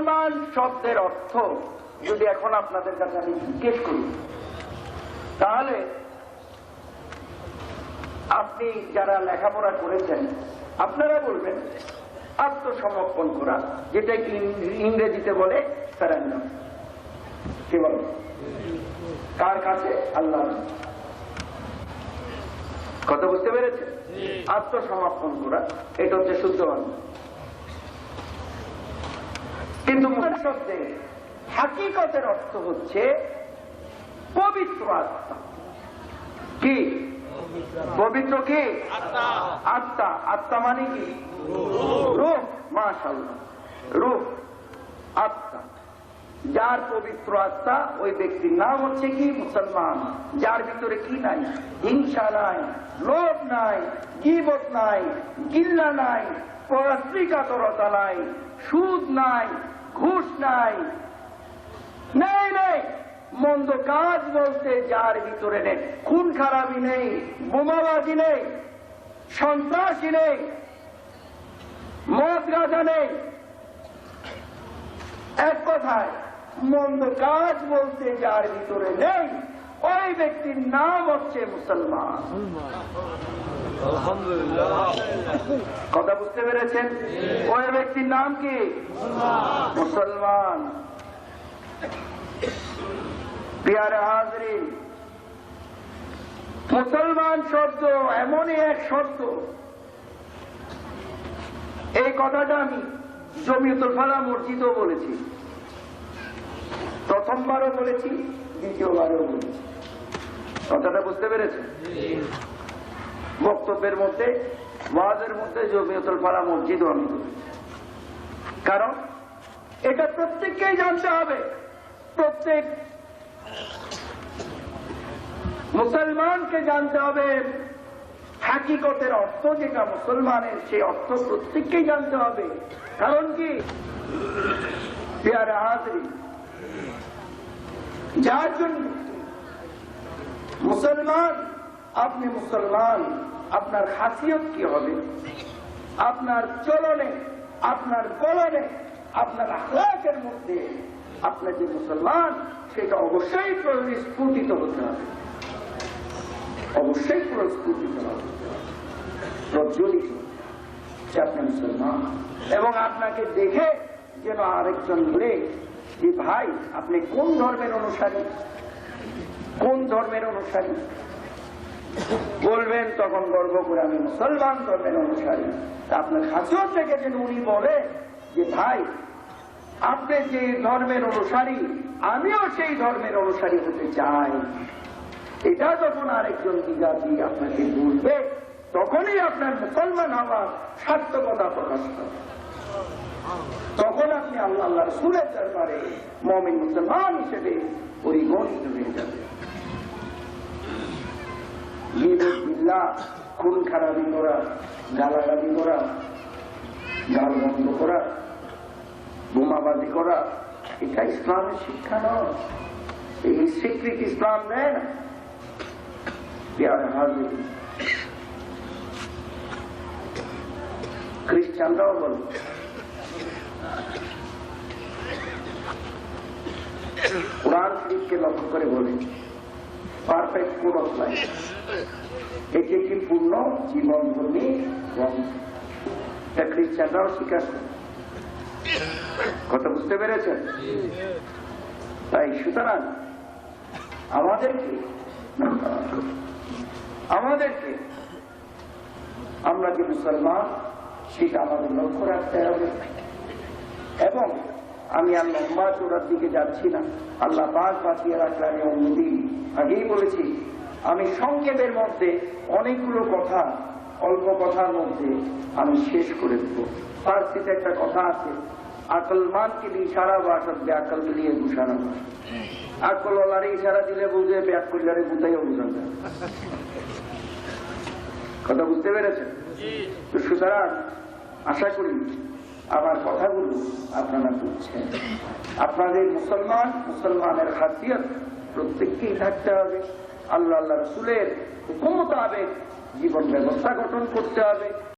মুসলমান শব্দের অর্থ যদি এখন আপনাদের কাছে আমি জিজ্ঞেস করি তাহলে আপনি যারা লেখাপড়া করেছেন আপনারা বলবেন আত্মসমর্পণ করা যেটা ইংরেজিতে বলে প্যারান্ডম কি বল? কার কাছে? আল্লাহ কথা বুঝতে পেরেছে আত্মসমর্পণ করা এটা হচ্ছে শুদ্ধ বাংলা কিন্তু শব্দে হাকিকতের অর্থ হচ্ছে পবিত্র আত্মা। কি? পবিত্র কি? আত্মা। আত্মা। মানে কি? রূপ। মাশাল্লাহ রূপ। আত্মা। যার পবিত্র আত্মা ওই ব্যক্তির নাম হচ্ছে কি? মুসলমান। যার ভিতরে কি নাই? হিংসা নাই লোভ নাই গিবত নাই গিল্লা নাই পরাস্ত্রিকাতরতা নাই সুদ নাই, ঘুষ নাই। নেই নেই। মন্দ কাজ বলতে যার ভিতরে নেই। খুন খারাপি নেই, বোমাবাজি নেই, সন্ত্রাসী নেই, মদ গাজা নেই। এক কথায়, মন্দ কাজ বলতে যার ভিতরে নেই, ওই ব্যক্তির নাম হচ্ছে মুসলমান। কথা বুঝতে পেরেছেন? ওই ব্যক্তির নাম কি? মুসলমান। মুসলমান। শব্দ এমনই এক শব্দ। এই কথাটা আমি জমিয়তুল ফালা মসজিদও বলেছি। প্রথমবারও বলেছি দ্বিতীয়বারও বলেছি। কথাটা বুঝতে পেরেছে বক্তব্যের মধ্যে, ওয়াজের মধ্যে জমিয়তুল ফালা মসজিদও আমি কারণ এটা প্রত্যেককেই জানতে হবে। প্রত্যেক মুসলমানকে জানতে হবে হাকিকতের অর্থ যেটা মুসলমানের, সেই অর্থ প্রত্যেককেই জানতে হবে। কারণ কি? যার জন্য মুসলমান আপনি মুসলমান, আপনার হাসিয়ত কি হবে? আপনার চলনে, আপনার বলনে আপনার আখলাকের মধ্যে আপনার যে মুসলমান, সেটা অবশ্যই স্ফুটিত হতে হবে। অবশ্যই প্রস্ফুটিত হবে। প্রজ্বলিত যে আপনি মুসলমান। এবং আপনাকে দেখে যেন আরেকজন বলে যে, ভাই, আপনি কোন ধর্মের অনুসারী? কোন ধর্মের অনুসারী? বলবেন, তখন গর্ব করে আমি মুসলমান ধর্মের অনুসারী। আপনার হাসিও থেকে যেন উনি বলে যে, ভাই, আপনি যে ধর্মের অনুসারী, আমিও সেই ধর্মের অনুসারী হতে চাই। এটা যখন আরেকজন বিজাতি আপনাকে বলবে, তখনই আপনার মুসলমান হওয়ার সার্থকতা প্রকাশ পাবে। তখন আপনি আল্লাহ আল্লাহ রসুলের দরবারে মমিন মুসলমান হিসেবে পরিগণিত হয়ে যাবে বিল্লাহ, খুন খারাপি করা গালাগালি করা গাল বন্ধ করা বোমাবাজি করা এটা ইসলামের শিক্ষা নয়। এই স্বীকৃতি ইসলাম দেয় না। খ্রিস্টানরাও বলে। কোরআন শরীফকে লক্ষ্য করে বলে। পারফেক্ট অফ লাইফ এটি একটি পূর্ণ জীবন ধর্মী গ্রন্থ এটা খ্রিস্টানরাও স্বীকার করে কথা বুঝতে পেরেছেন? তাই, সুতরাং, আমাদেরকে আমাদেরকে আমরা যে মুসলমান, সেটা আমাদের লক্ষ্য রাখতে হবে। এবং আমি আল্লাহ লম্বা চোরার দিকে যাচ্ছি না। আল্লাহ পাক বাঁচিয়ে আমি অন্যদিন আগেই বলেছি, আমি সংক্ষেপের মধ্যে অনেকগুলো কথা, অল্প কথার মধ্যে আমি শেষ করে দেব। ফার্সিতে একটা কথা আছে আকলমান কে দিয়ে ইশারা বাসত ব্যাকল দিয়ে ঘুষানো আকল ওলারে ইশারা দিলে বুঝে ব্যাক করলে বুঝাইও বুঝান যায় কথা বুঝতে পেরেছেন? তো সুতরাং আশা করি আমার কথাগুলো আপনারা বুঝছেন। আপনাদের মুসলমান, মুসলমানের খাসিয়ত প্রত্যেককেই থাকতে হবে। আল্লাহ আল্লাহ রসুলের হুকুম মোতাবেক জীবন ব্যবস্থা গঠন করতে হবে।